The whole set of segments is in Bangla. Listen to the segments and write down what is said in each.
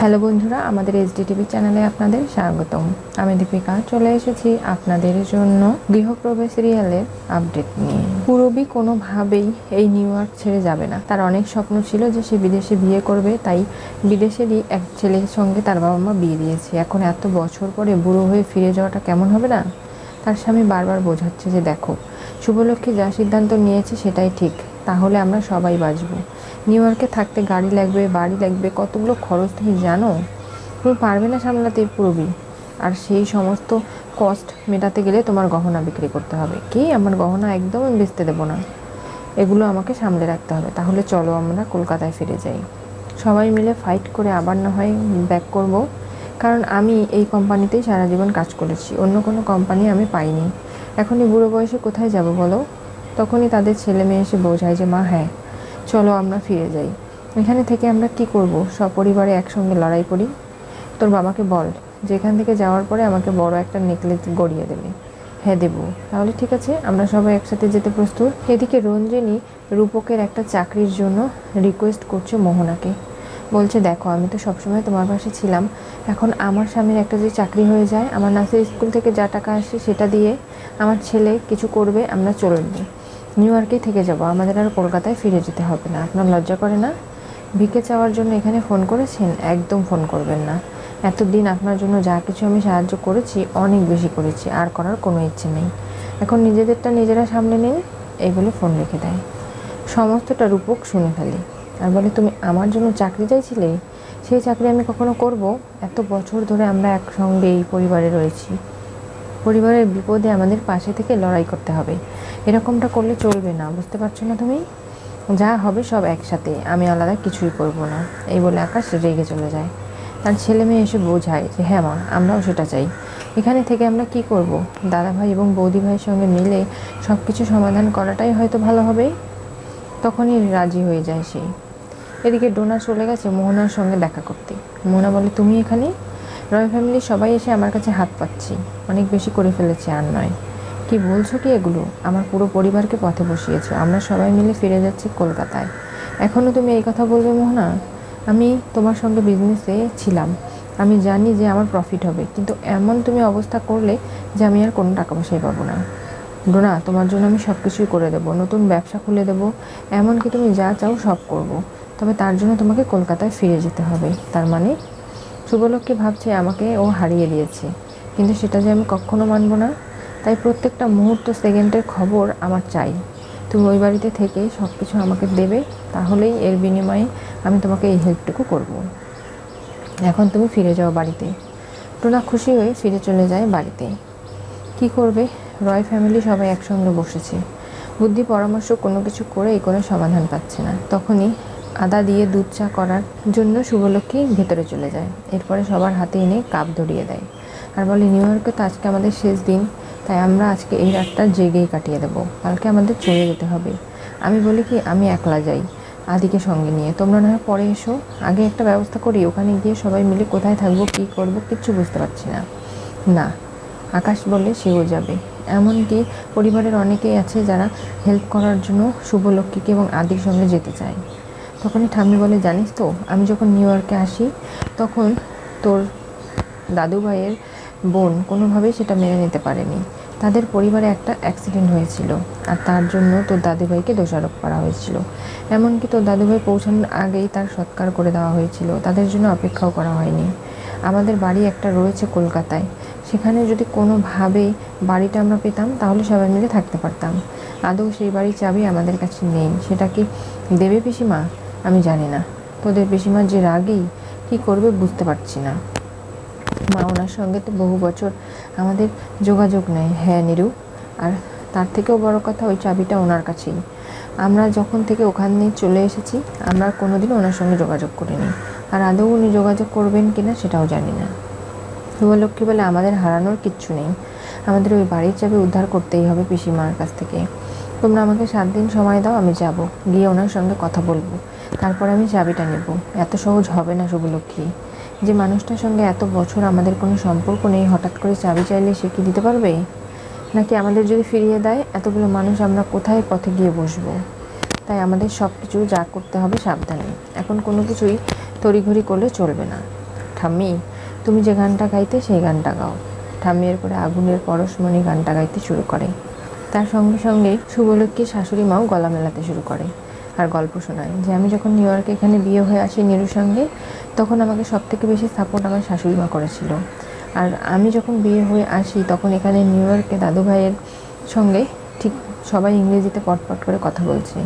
হ্যালো বন্ধুরা, আমাদের এইচডি টিভি চ্যানেলে আপনাদের স্বাগতম। আমি দীপিকা, চলে এসেছি আপনাদের জন্য গৃহপ্রবেশ রিয়ালের আপডেট নিয়ে। পুরবি কোনোভাবেই এই নিউ ইয়র্ক ছেড়ে যাবে না। তার অনেক স্বপ্ন ছিল যে সে বিদেশে বিয়ে করবে, তাই বিদেশেরই এক ছেলের সঙ্গে তার বাবা মা বিয়ে দিয়েছে। এখন এত বছর পরে বুড়ো হয়ে ফিরে যাওয়াটা কেমন হবে না? তার স্বামী বারবার বোঝাচ্ছে যে, দেখো, শুভলক্ষ্মী যা সিদ্ধান্ত নিয়েছে সেটাই ঠিক, তাহলে আমরা সবাই বাঁচবো। নিউ ইয়র্কে থাকতে গাড়ি লাগবে, বাড়ি লাগবে, কতগুলো খরচ তুমি জানো? তুমি পারবে না সামলাতে পুরবি। আর সেই সমস্ত কস্ট মেটাতে গেলে তোমার গহনা বিক্রি করতে হবে। কি? আমার গহনা একদম আমি বেচতে দেবো না। এগুলো আমাকে সামলে রাখতে হবে। তাহলে চলো আমরা কলকাতায় ফিরে যাই। সবাই মিলে ফাইট করে আবার না হয় ব্যাক করব। কারণ আমি এই কোম্পানিতেই সারা জীবন কাজ করেছি। অন্য কোনো কোম্পানি আমি পাইনি। এখনই বুড়ো বয়সে কোথায় যাব বলো? তখনই তাদের ছেলে মেয়ে এসে বোঝায় যে, মা হ্যাঁ চলো আমরা ফিরে যাই। এখানে থেকে আমরা কি করব? সপরিবারে একসঙ্গে লড়াই করি? তোর বাবাকে বল যে এখান থেকে যাওয়ার পরে আমাকে বড় একটা নেকলেস গড়িয়ে দেবে। হ্যাঁ দেবো। তাহলে ঠিক আছে, আমরা সবাই একসাথে যেতে প্রস্তুত। এদিকে রঞ্জিনী রূপকের একটা চাকরির জন্য রিকোয়েস্ট করছে মোহনাকে। বলছে, দেখো, আমি তো সবসময় তোমার পাশে ছিলাম। এখন আমার স্বামীর একটা যদি চাকরি হয়ে যায়, আমার নাচের স্কুল থেকে যা টাকা আসে সেটা দিয়ে আমার ছেলে কিছু করবে, আমরা চলবে নিউ ইয়র্কেই থেকে যাব। আমাদের আর কলকাতায় ফিরে যেতে হবে না। আপনার লজ্জা করে না? ভিকে চাওয়ার জন্য এখানে ফোন করেছেন? একদম ফোন করবেন না। এতদিন আপনার জন্য যা কিছু আমি সাহায্য করেছি, অনেক বেশি করেছি। আর করার কোনো ইচ্ছে নেই। এখন নিজেদেরটা নিজেরা সামনে নিন। এই বলে ফোন রেখে দেয়। সমস্তটা রূপক শুনে ফেলে। আর বলে, তুমি আমার জন্য চাকরি চাইছিলে? সেই চাকরি আমি কখনো করব? এত বছর ধরে আমরা একসঙ্গে এই পরিবারে রয়েছি। পরিবারের বিপদে আমাদের পাশে থেকে লড়াই করতে হবে। এরকমটা করলে চলবে না, বুঝতে পারছ না তুমি? যা হবে সব একসাথে, আমি আলাদা কিছুই করব না। এই বলে আকাশ রেগে চলে যায়। তার ছেলে মেয়ে এসে বোঝায় যে হ্যাঁ মা, আমরাও সেটা চাই। এখানে থেকে আমরা কি করব? দাদা ভাই এবং বৌদি ভাইয়ের সঙ্গে মিলে সব কিছু সমাধান করাটাই হয়তো ভালো হবে। তখনই রাজি হয়ে যায় সে। এদিকে ডোনা চলে গেছে মোহনার সঙ্গে দেখা করতে। মোহনা বলে, তুমি এখানে? রয় ফ্যামিলির সবাই এসে আমার কাছে হাত পাচ্ছি। অনেক বেশি করে ফেলেছে আর নয়। কি বলছো কি এগুলো? আমার পুরো পরিবারকে পথে বসিয়েছো। আমরা সবাই মিলে ফিরে যাচ্ছি কলকাতায়। এখনও তুমি এই কথা বলবে মোহনা? আমি তোমার সঙ্গে বিজনেসে ছিলাম। আমি জানি যে আমার প্রফিট হবে। কিন্তু এমন তুমি অবস্থা করলে যে আমি আর কোনো টাকা পয়সাই পাবো না। ডোনা, তোমার জন্য আমি সব কিছুই করে দেবো। নতুন ব্যবসা খুলে দেবো। এমনকি তুমি যা চাও সব করব। তবে তার জন্য তোমাকে কলকাতায় ফিরে যেতে হবে। তার মানে শুভলক্ষ্মী ভাবছে আমাকে ও হারিয়ে দিয়েছে। কিন্তু সেটা যে আমি কখনো মানব না। তাই প্রত্যেকটা মুহূর্ত সেকেন্ডের খবর আমার চাই। তুমি ওই বাড়িতে থেকে সব কিছু আমাকে দেবে, তাহলেই এর বিনিময়ে আমি তোমাকে এই হেল্পটুকু করব। এখন তুমি ফিরে যাও বাড়িতে। টোনা খুশি হয়ে ফিরে চলে যায় বাড়িতে। কি করবে? রয় ফ্যামিলি সবাই একসঙ্গে বসেছে। বুদ্ধি, পরামর্শ, কোনো কিছু করে করেই কোনো সমাধান পাচ্ছে না। তখনই আদা দিয়ে দুধ চা করার জন্য শুভলক্ষ্মী ভেতরে চলে যায়। এরপরে সবার হাতে এনে কাপ ধরিয়ে দেয়। আর বলে, নিউ ইয়র্কে তো আজকে আমাদের শেষ দিন। তাই আমরা আজকে এই রাতটা জেগেই কাটিয়ে দেবো। কালকে আমাদের চলে যেতে হবে। আমি বলি কি, আমি একলা যাই। আদিকে সঙ্গে নিয়ে। তোমরা না হয় পরে এসো। আগে একটা ব্যবস্থা করি, ওখানে গিয়ে সবাই মিলে কোথায় থাকব, কী করব, কিচ্ছু বুঝতে পারছি না। না, আকাশ বলে সেও যাবে। এমনকি পরিবারের অনেকেই আছে যারা হেল্প করার জন্য শুভলক্ষ্মীকে এবং আদির সঙ্গে যেতে চায়। তখনই ঠাম্মি বলে, জানিস তো, আমি যখন নিউ ইয়র্কে আসি, তখন তোর দাদু ভাইয়ের বোন কোনোভাবেই সেটা মেনে নিতে পারেনি। তাদের পরিবারে একটা অ্যাক্সিডেন্ট হয়েছিল আর তার জন্য তোর দাদুভাইকে দোষারোপ করা হয়েছিল। এমনকি তোর দাদুভাই পৌঁছানোর আগেই তার সৎকার করে দেওয়া হয়েছিল। তাদের জন্য অপেক্ষাও করা হয়নি। আমাদের বাড়ি একটা রয়েছে কলকাতায়। সেখানে যদি কোনোভাবে বাড়িটা আমরা পেতাম, তাহলে সবাই মিলে থাকতে পারতাম। আদৌ সেই বাড়ির চাবি আমাদের কাছে নেই। সেটা কি দেবে পিসিমা? আমি জানি না। তোদের পিসিমার যে রাগেই কী করবে বুঝতে পারছি না। মা ওনার সঙ্গে তো বহু বছর আমাদের যোগাযোগ নেই হ্যাঁ নিরু। আর তার থেকেও বড় কথা ওই চাবিটা ওনার কাছেই। আমরা যখন থেকে ওখানে চলে এসেছি, আমরা কোনোদিনও ওনার সঙ্গে যোগাযোগ করিনি। আর আদৌ উনি যোগাযোগ করবেন কিনা সেটাও জানি না। শুভলক্ষ্মী বলে আমাদের হারানোর কিচ্ছু নেই। আমাদের ওই বাড়ির চাবি উদ্ধার করতেই হবে পিসিমার কাছ থেকে। তোমরা আমাকে সাত দিন সময় দাও, আমি যাব। গিয়ে ওনার সঙ্গে কথা বলব। তারপর আমি চাবিটা নেব। এত সহজ হবে না, শুভলক্ষ্মী। যে মানুষটার সঙ্গে এত বছর আমাদের কোনো সম্পর্ক নেই, হঠাৎ করে চাবি চাইলে সে কি দিতে পারবে? নাকি আমাদের যদি ফিরিয়ে দেয়, এতগুলো মানুষ আমরা কোথায় পথে গিয়ে বসবো? তাই আমাদের সব কিছু যা করতে হবে সাবধানে। এখন কোনো কিছুই তড়িঘড়ি করলে চলবে না। ঠাম্মি, তুমি যে গানটা গাইতে সেই গানটা গাও। ঠাম্মি এরপরে আগুনের পরশমণি গানটা গাইতে শুরু করে। তার সঙ্গে সঙ্গে শুভলক্ষ্মী শাশুড়ি মাও গলা মেলাতে শুরু করে। আর গল্প শোনায়, যে আমি যখন নিউ ইয়র্কে এখানে বিয়ে হয়ে আসি নিরুর সঙ্গে, তখন আমাকে সব থেকে বেশি সাপোর্ট আমার শাশুড়ি মা করেছিল। আর আমি যখন বিয়ে হয়ে আসি, তখন এখানে নিউ ইয়র্কে দাদু ভাইয়ের সঙ্গে ঠিক সবাই ইংরেজিতে পটপট করে কথা বলছে।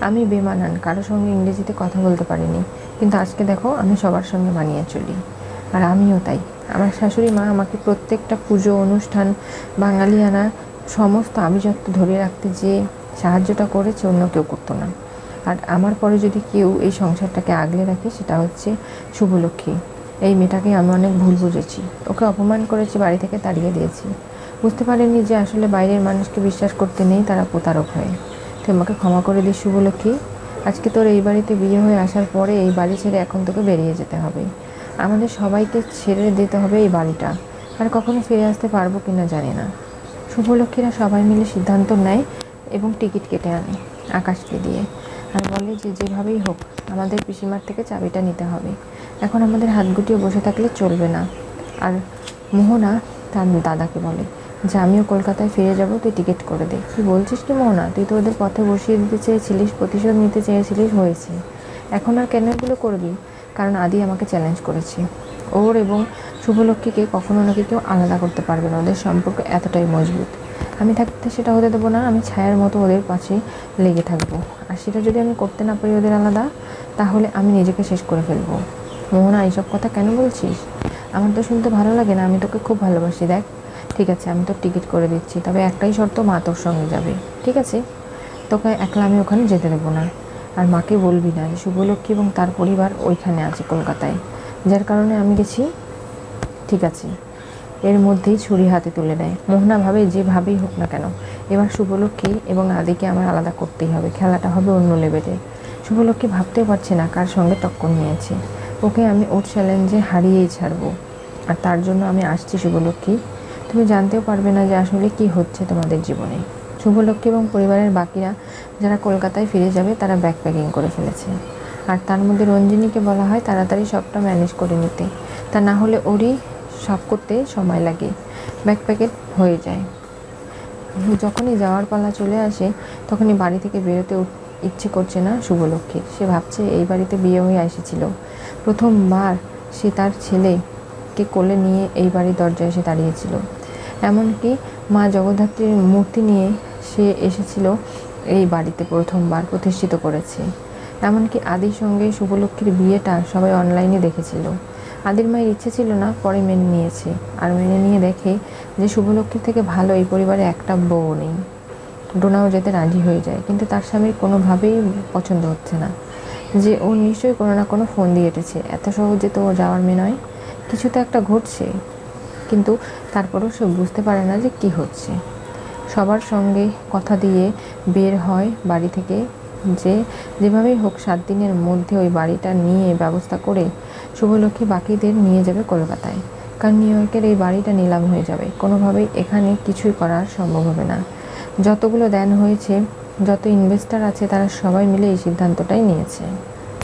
আমি বেমানান কারোর সঙ্গে ইংরেজিতে কথা বলতে পারিনি। কিন্তু আজকে দেখো, আমি সবার সঙ্গে মানিয়ে চলি। আর আমিও তাই। আমার শাশুড়ি মা আমাকে প্রত্যেকটা পুজো, অনুষ্ঠান, বাঙালিয়ানা, সমস্ত আভিজাত্য ধরে রাখতে যে সাহায্যটা করেছে অন্য কেউ করতো না। আর আমার পরে যদি কেউ এই সংসারটাকে আগলে রাখে, সেটা হচ্ছে শুভলক্ষ্মী। এই মেয়েটাকে আমি অনেক ভুল বুঝেছি। ওকে অপমান করেছি, বাড়ি থেকে তাড়িয়ে দিয়েছি। বুঝতে পারিনি যে আসলে বাইরের মানুষকে বিশ্বাস করতে নেই, তারা প্রতারক হয়। তুই আমাকে ক্ষমা করে দিস শুভলক্ষ্মী। আজকে তোর এই বাড়িতে বিয়ে হয়ে আসার পরে এই বাড়ি ছেড়ে এখন তোকে বেরিয়ে যেতে হবে। আমাদের সবাইকে ছেড়ে দিতে হবে এই বাড়িটা। আর কখনো ফিরে আসতে পারব কিনা জানি না। শুভলক্ষ্মীরা সবাই মিলে সিদ্ধান্ত নেয় এবং টিকিট কেটে আনে আকাশকে দিয়ে। আর বলে যে যেভাবেই হোক, আমাদের পিসিমার থেকে চাবিটা নিতে হবে। এখন আমাদের হাত গুটিয়ে বসে থাকলে চলবে না। আর মোহনা তার দাদাকে বলে, যে, আমিও কলকাতায় ফিরে যাব, তুই টিকিট করে দে। তুই বলছিস কি মোহনা? তুই তো ওদের পথে বসিয়ে দিতে চেয়েছিলিস, প্রতিশোধ নিতে চেয়েছিলিস, হয়েছে। এখন আর কেন এগুলো করবি? কারণ আদি আমাকে চ্যালেঞ্জ করেছে। ওর এবং শুভলক্ষ্মীকে কখনো নাকি কেউ আলাদা করতে পারবে না, ওদের সম্পর্ক এতটাই মজবুত। আমি থাকতে সেটা হতে দেবো না, আমি ছায়ার মতো ওদের পাশে লেগে থাকব। আর সেটা যদি আমি করতে না পারি ওদের আলাদা, তাহলে আমি নিজেকে শেষ করে ফেলব। মোহনা, এইসব কথা কেন বলছিস? আমার তো শুনতে ভালো লাগে না, আমি তোকে খুব ভালোবাসি, দেখ। ঠিক আছে, আমি তোর টিকিট করে দিচ্ছি, তবে একটাই শর্ত, মা তোর সঙ্গে যাবে। ঠিক আছে? তোকে একলা আমি ওখানে যেতে দেবো না। আর মাকে বলবি না যে শুভলক্ষ্মী এবং তার পরিবার ওইখানে আছে কলকাতায়। যার কারণে আমি গেছি। ঠিক আছে। এর মধ্যেই ছুরি হাতে তুলে নেয়। মোহনা ভাবে যেভাবেই হোক না কেন, এবার শুভলক্ষ্মী এবং আদিকে আমার আলাদা করতেই হবে, খেলাটা হবে অন্য লেভেলে শুভলক্ষ্মী ভাবতেও পারছে না কার সঙ্গে টক্কর নিয়েছে। ওকে আমি ওর চ্যালেঞ্জে হারিয়েই ছাড়বো। আর তার জন্য আমি আসছি শুভলক্ষ্মী। তুমি জানতেও পারবে না যে আসলে কি হচ্ছে তোমাদের জীবনে। শুভলক্ষ্মী এবং পরিবারের বাকিরা যারা কলকাতায় ফিরে যাবে, তারা ব্যাক প্যাকিং করে ফেলেছে। আর তার মধ্যে রঞ্জিনীকে বলা হয় তাড়াতাড়ি সবটা ম্যানেজ করে নিতে। তা না হলে ওরই সব করতে সময় লাগে। ব্যাক প্যাকেট হয়ে যায়। যখনই যাওয়ার পালা চলে আসে, তখনই বাড়ি থেকে বেরোতে ইচ্ছে করছে না শুভলক্ষ্মীর সে ভাবছে এই বাড়িতে বিয়ে হয়ে এসেছিল। প্রথমবার সে তার ছেলেকে কোলে নিয়ে এই বাড়ির দরজায় এসে দাঁড়িয়েছিল। এমনকি মা জগদ্ধাত্রীর মূর্তি নিয়ে সে এসেছিল এই বাড়িতে প্রথমবার প্রতিষ্ঠিত করেছে। এমনকি আদির সঙ্গে শুভলক্ষ্মীর বিয়েটা সবাই অনলাইনে দেখেছিল। আদির মায়ের ইচ্ছে ছিল না, পরে মেনে নিয়েছে। আর মেনে নিয়ে দেখে যে শুভলক্ষ্মীর থেকে ভালো এই পরিবারে একটা বউ নেই। ডোনাও যেতে রাজি হয়ে যায়, কিন্তু তার স্বামীর কোনোভাবেই পছন্দ হচ্ছে না। যে ও নিশ্চয়ই কোনো না কোনো ফোন দিয়ে এটেছে, এত সহজে তো ও যাওয়ার মেয়ে নয়। কিছু তো একটা ঘটছে, কিন্তু তারপরেও সে বুঝতে পারে না যে কি হচ্ছে। সবার সঙ্গে কথা দিয়ে বের হয় বাড়ি থেকে যে যেভাবেই হোক সাত দিনের মধ্যে ওই বাড়িটা নিয়ে ব্যবস্থা করে শুভলক্ষ্মী বাকিদের নিয়ে যাবে কলকাতায়। কারণ নিউ ইয়র্কের এই বাড়িটা নিলাম হয়ে যাবে। কোনোভাবেই এখানে কিছুই করা সম্ভব হবে না। যতগুলো দেন হয়েছে, যত ইনভেস্টার আছে, তারা সবাই মিলে এই সিদ্ধান্তটাই নিয়েছে।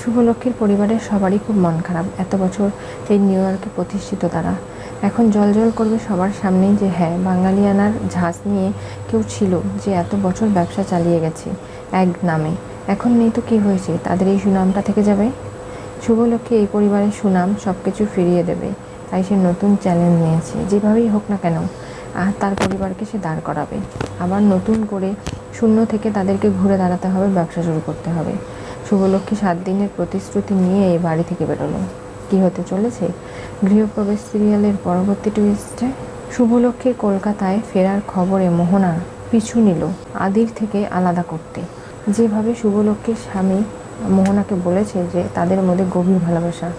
শুভলক্ষ্মীর পরিবারের সবারই খুব মন খারাপ। এত বছর এই নিউ ইয়র্কে প্রতিষ্ঠিত তারা। এখন জল জল করবে সবার সামনেই যে হ্যাঁ বাঙালিয়ানার ঝাঁজ নিয়ে কেউ ছিল যে এত বছর ব্যবসা চালিয়ে গেছে, এক নামে। এখন নেই তো কী হয়েছে? তাদের এই সুনামটা থেকে যাবে? শুভলক্ষ্মী এই পরিবারের সুনাম সব কিছু ফিরিয়ে দেবে। তাই সে নতুন চ্যালেঞ্জ নিয়েছে। যেভাবেই হোক না কেন আর তার পরিবারকে সে দাঁড় করাবে। আবার নতুন করে শূন্য থেকে তাদেরকে ঘুরে দাঁড়াতে হবে, ব্যবসা শুরু করতে হবে। শুভলক্ষ্মী সাত দিনের প্রতিশ্রুতি নিয়ে এই বাড়ি থেকে বেরোলো। কী হতে চলেছে? গৃহপ্রবেশ সিরিয়ালের পরবর্তী টুইস্টে শুভলক্ষ্মীর কলকাতায় ফেরার খবরে মোহনা পিছু নিল আদির থেকে আলাদা করতে। যেভাবে শুভলক্ষ্মীর স্বামী মোহনাকে বলেছে যে তাদের মধ্যে গভীর ভালোবাসা।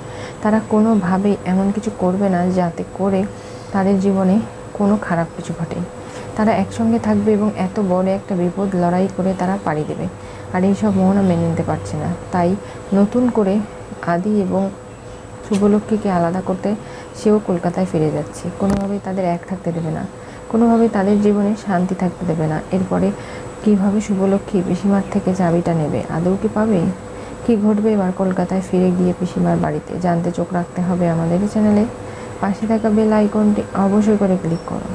তারা কোনোভাবেই এমন কিছু করবে না যাতে করে তাদের জীবনে কোনো খারাপ কিছু ঘটে। তারা একসঙ্গে থাকবে এবং এত বড় একটা বিপদ লড়াই করে তারা পাড়ি দেবে। আর এইসব মোহনা মেনে নিতে পারছে না। তাই নতুন করে আদি এবং শুভলক্ষ্মীকে আলাদা করতে সেও কলকাতায় ফিরে যাচ্ছে। কোনোভাবেই তাদের এক থাকতে দেবে না। কোনোভাবেই তাদের জীবনে শান্তি থাকতে দেবে না। এরপরে কীভাবে শুভলক্ষ্মী পিসিমার থেকে চাবিটা নেবে? আদৌ কি পাবে? কি ঘটবে? এবার কলকাতায় ফিরে গিয়ে পিসিমার বাড়িতে। জানতে চোখ রাখতে হবে আমাদের চ্যানেলে। পাশে থাকা বেল আইকনটি অবশ্যই করে ক্লিক করুন।